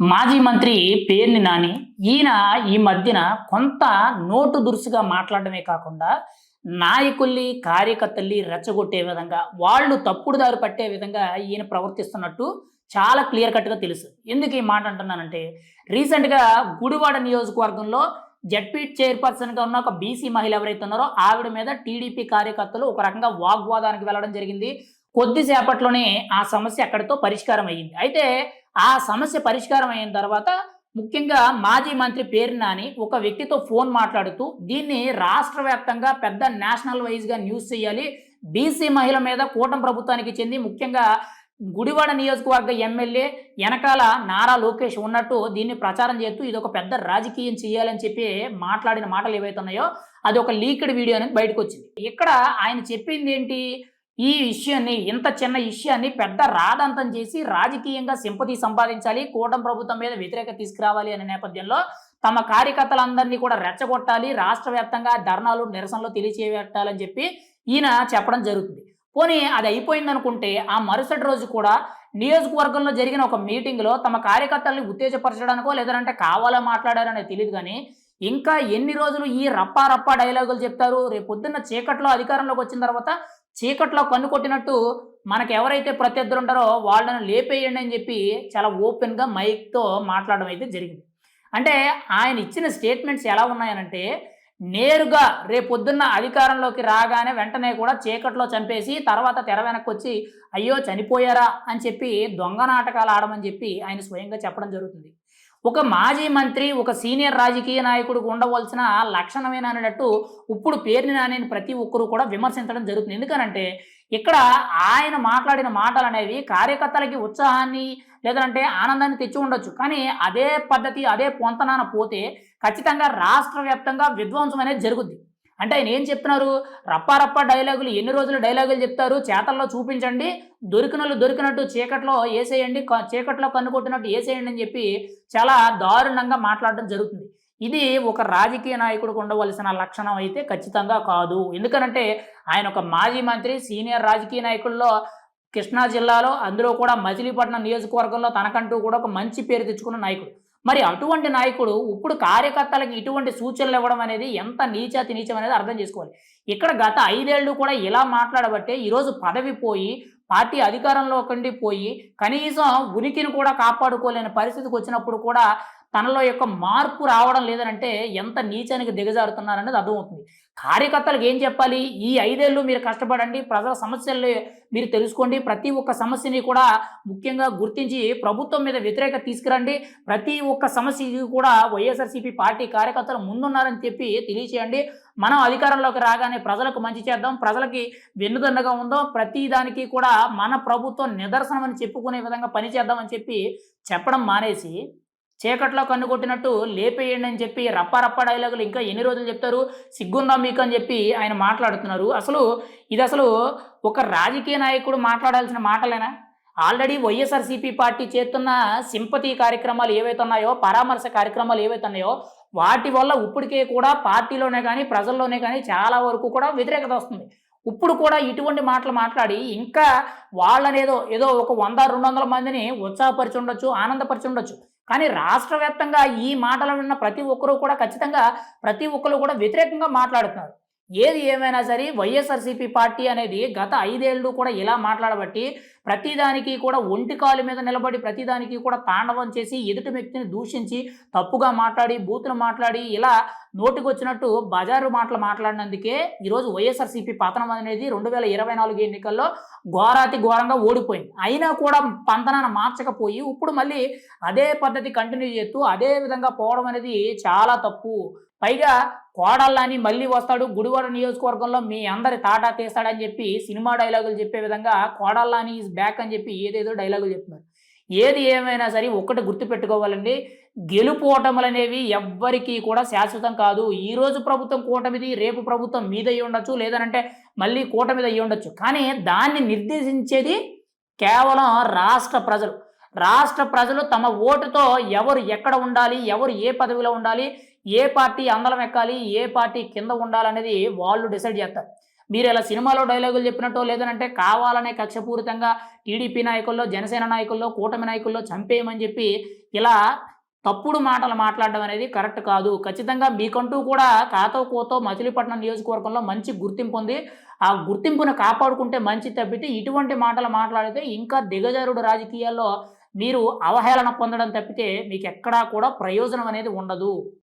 మాజీ మంత్రి పేర్ని నాని. ఈయన ఈ మధ్యన కొంత నోటు దురుసుగా మాట్లాడమే కాకుండా నాయకుల్ని కార్యకర్తల్ని రెచ్చగొట్టే విధంగా వాళ్ళు తప్పుడు దారి పట్టే విధంగా ఈయన ప్రవర్తిస్తున్నట్టు చాలా క్లియర్ కట్గా తెలుసు. ఎందుకు ఈ మాట అంటున్నానంటే రీసెంట్గా గుడివాడ నియోజకవర్గంలో జడ్పీ చైర్పర్సన్గా ఉన్న ఒక బీసీ మహిళ ఎవరైతే ఉన్నారో ఆవిడ మీద టీడీపీ కార్యకర్తలు ఒక రకంగా వాగ్వాదానికి వెళ్ళడం జరిగింది. కొద్దిసేపట్లోనే ఆ సమస్య అక్కడితో పరిష్కారం అయ్యింది. అయితే ఆ సమస్య పరిష్కారం అయిన తర్వాత ముఖ్యంగా మాజీ మంత్రి పేరు నాని ఒక వ్యక్తితో ఫోన్ మాట్లాడుతూ దీన్ని రాష్ట్ర వ్యాప్తంగా పెద్ద నేషనల్ వైజ్గా న్యూస్ చేయాలి. బీసీ మహిళ మీద కూటమి ప్రభుత్వానికి చెంది ముఖ్యంగా గుడివాడ నియోజకవర్గ ఎమ్మెల్యే వెనకాల నారా లోకేష్ ఉన్నట్టు దీన్ని ప్రచారం చేస్తూ ఇది ఒక పెద్ద రాజకీయం చేయాలని చెప్పి మాట్లాడిన మాటలు ఏవైతే ఉన్నాయో అది ఒక లీక్డ్ వీడియో అనేది బయటకు వచ్చింది. ఇక్కడ ఆయన చెప్పింది ఏంటి? ఈ విషయాన్ని ఇంత చిన్న విషయాన్ని పెద్ద రాదంతం చేసి రాజకీయంగా సింపతి సంపాదించాలి కూటమి ప్రభుత్వం మీద వ్యతిరేకత తీసుకురావాలి అనే నేపథ్యంలో తమ కార్యకర్తలందరినీ కూడా రెచ్చగొట్టాలి రాష్ట్ర వ్యాప్తంగా ధర్నాలు నిరసనలు తెలియచేయట్టాలని చెప్పి ఈయన చెప్పడం జరుగుతుంది. పోనీ అది అయిపోయిందనుకుంటే ఆ మరుసటి రోజు కూడా నియోజకవర్గంలో జరిగిన ఒక మీటింగ్లో తమ కార్యకర్తల్ని ఉత్తేజపరచడానికో లేదంటే కావాలో మాట్లాడారనేది తెలియదు కానీ ఇంకా ఎన్ని రోజులు ఈ రప్పా రప్పా డైలాగులు చెప్తారు? రేపు పొద్దున్న చీకట్లో అధికారంలోకి వచ్చిన తర్వాత చీకట్లో కన్ను కొట్టినట్టు మనకు ఎవరైతే ప్రత్యర్థులు ఉంటారో వాళ్ళని లేపేయండి అని చెప్పి చాలా ఓపెన్గా మైక్తో మాట్లాడడం అయితే జరిగింది. అంటే ఆయన ఇచ్చిన స్టేట్మెంట్స్ ఎలా ఉన్నాయనంటే నేరుగా రేపొద్దున్న అధికారంలోకి రాగానే వెంటనే కూడా చీకట్లో చంపేసి తర్వాత తెర వెనక్కి వచ్చి అయ్యో చనిపోయారా అని చెప్పి దొంగ నాటకాలు ఆడమని చెప్పి ఆయన స్వయంగా చెప్పడం జరుగుతుంది. ఒక మాజీ మంత్రి ఒక సీనియర్ రాజకీయ నాయకుడికి ఉండవలసిన లక్షణమేనా అనేటట్టు ఇప్పుడు పేరుని నాని ప్రతి ఒక్కరూ కూడా విమర్శించడం జరుగుతుంది. ఎందుకనంటే ఇక్కడ ఆయన మాట్లాడిన మాటలు అనేవి కార్యకర్తలకి ఉత్సాహాన్ని లేదంటే ఆనందాన్ని తెచ్చి ఉండొచ్చు. కానీ అదే పద్ధతి అదే పొంతనాన పోతే ఖచ్చితంగా రాష్ట్ర వ్యాప్తంగా విధ్వంసం అనేది జరుగుద్ది. అంటే ఆయన ఏం చెప్తున్నారు? రప్పారప్ప డైలాగులు ఎన్ని రోజులు డైలాగులు చెప్తారు? చేతల్లో చూపించండి. దొరికినట్లు దొరికినట్టు చీకట్లో వేసేయండి చీకట్లో కన్ను కొట్టినట్టు వేసేయండి అని చెప్పి చాలా దారుణంగా మాట్లాడడం జరుగుతుంది. ఇది ఒక రాజకీయ నాయకుడికి ఉండవలసిన లక్షణం అయితే ఖచ్చితంగా కాదు. ఎందుకనంటే ఆయన ఒక మాజీ మంత్రి సీనియర్ రాజకీయ నాయకుల్లో కృష్ణా జిల్లాలో అందులో కూడా మచిలీపట్నం నియోజకవర్గంలో తనకంటూ కూడా ఒక మంచి పేరు తెచ్చుకున్న నాయకుడు. మరి అటువంటి నాయకుడు ఇప్పుడు కార్యకర్తలకు ఇటువంటి సూచనలు ఇవ్వడం అనేది ఎంత నీచాతి నీచం అనేది అర్థం చేసుకోవాలి. ఇక్కడ గత ఐదేళ్ళు కూడా ఇలా మాట్లాడబట్టే ఈరోజు పదవి పోయి పార్టీ అధికారంలో కండి పోయి కనీసం ఉనికిని కూడా కాపాడుకోలేని పరిస్థితికి వచ్చినప్పుడు కూడా తనలో యొక్క మార్పు రావడం లేదనంటే ఎంత నీచానికి దిగజారుతున్నారనేది అర్థమవుతుంది. కార్యకర్తలకు ఏం చెప్పాలి? ఈ ఐదేళ్ళు మీరు కష్టపడండి ప్రజల సమస్యలు మీరు తెలుసుకోండి ప్రతి ఒక్క సమస్యని కూడా ముఖ్యంగా గుర్తించి ప్రభుత్వం మీద వ్యతిరేకత తీసుకురండి. ప్రతి ఒక్క సమస్యకి కూడా వైఎస్ఆర్సీపీ పార్టీ కార్యకర్తలు ముందున్నారని చెప్పి తెలియచేయండి. మనం అధికారంలోకి రాగానే ప్రజలకు మంచి చేద్దాం ప్రజలకి వెన్నుదండగా ఉందాం ప్రతి దానికి కూడా మన ప్రభుత్వం నిదర్శనం అని చెప్పుకునే విధంగా పనిచేద్దామని చెప్పి చెప్పడం మానేసి చీకట్లో కన్ను కొట్టినట్టు లేపేయండి అని చెప్పి రప్ప రప్ప డైలాగులు ఇంకా ఎన్ని రోజులు చెప్తారు? సిగ్గుందా మీకు అని చెప్పి ఆయన మాట్లాడుతున్నారు. అసలు ఇది అసలు ఒక రాజకీయ నాయకుడు మాట్లాడాల్సిన మాటలేనా? ఆల్రెడీ వైఎస్ఆర్సీపీ పార్టీ చేస్తున్న సింపతి కార్యక్రమాలు ఏవైతే ఉన్నాయో పరామర్శ కార్యక్రమాలు ఏవైతే ఉన్నాయో వాటి వల్ల ఇప్పటికే కూడా పార్టీలోనే కానీ ప్రజల్లోనే కానీ చాలా వరకు కూడా వ్యతిరేకత వస్తుంది. ఇప్పుడు కూడా ఇటువంటి మాటలు మాట్లాడి ఇంకా వాళ్ళనేదో ఏదో ఒక వంద రెండు వందల మందిని ఉత్సాహపరిచి ఉండొచ్చు ఆనందపరిచి ఉండొచ్చు. కానీ రాష్ట్ర వ్యాప్తంగా ఈ మాటలు విన్న ప్రతి ఒక్కరూ కూడా ఖచ్చితంగా ప్రతి ఒక్కరు కూడా వ్యతిరేకంగా మాట్లాడుతున్నారు. ఏది ఏమైనా సరే వైఎస్ఆర్సీపీ పార్టీ అనేది గత ఐదేళ్ళు కూడా ఇలా మాట్లాడబట్టి ప్రతిదానికి కూడా ఒంటి కాలు మీద నిలబడి ప్రతిదానికి కూడా తాండవం చేసి ఎదుటి వ్యక్తిని దూషించి తప్పుగా మాట్లాడి బూతులు మాట్లాడి ఇలా నోటికొచ్చినట్టు బజారు మాటలు మాట్లాడినందుకే ఈరోజు వైఎస్ఆర్సీపీ పతనం అనేది రెండు వేల ఇరవై నాలుగు ఎన్నికల్లో ఘోరాతి ఘోరంగా ఓడిపోయింది. అయినా కూడా పంతనాన్ని మార్చకపోయి ఇప్పుడు మళ్ళీ అదే పద్ధతి కంటిన్యూ చేస్తూ అదే విధంగా పోవడం అనేది చాలా తప్పు. పైగా కోడల్లాని మళ్ళీ వస్తాడు గుడివాడ నియోజకవర్గంలో మీ అందరి తాటా తీస్తాడని చెప్పి సినిమా డైలాగులు చెప్పే విధంగా కోడల్లాని ఈజ్ బ్యాక్ అని చెప్పి ఏదేదో డైలాగులు చెప్తున్నారు. ఏది ఏమైనా సరే ఒక్కటి గుర్తుపెట్టుకోవాలండి. గెలుపు ఓటములు అనేవి ఎవ్వరికీ కూడా శాశ్వతం కాదు. ఈ రోజు ప్రభుత్వం కూటమిది రేపు ప్రభుత్వం మీద అయ్యి ఉండొచ్చు లేదనంటే మళ్ళీ కూటమిది అయ్యి ఉండొచ్చు. కానీ దాన్ని నిర్దేశించేది కేవలం రాష్ట్ర ప్రజలు. రాష్ట్ర ప్రజలు తమ ఓటుతో ఎవరు ఎక్కడ ఉండాలి ఎవరు ఏ పదవిలో ఉండాలి ఏ పార్టీ అందలం ఎక్కాలి ఏ పార్టీ కింద ఉండాలనేది వాళ్ళు డిసైడ్ చేస్తారు. మీరు ఇలా సినిమాలో డైలాగులు చెప్పినట్టు లేదనంటే కావాలనే కక్షపూరితంగా టీడీపీ నాయకుల్లో జనసేన నాయకుల్లో కూటమి నాయకుల్లో చంపేయమని చెప్పి ఇలా తప్పుడు మాటలు మాట్లాడడం అనేది కరెక్ట్ కాదు. ఖచ్చితంగా మీకంటూ కూడా కాతో కోతో మచిలీపట్నం నియోజకవర్గంలో మంచి గుర్తింపు ఉంది. ఆ గుర్తింపును కాపాడుకుంటే మంచి తప్పితే ఇటువంటి మాటలు మాట్లాడితే ఇంకా దిగజారుడు రాజకీయాల్లో మీరు అవహేళన పొందడం తప్పితే మీకు ఎక్కడా కూడా ప్రయోజనం అనేది ఉండదు.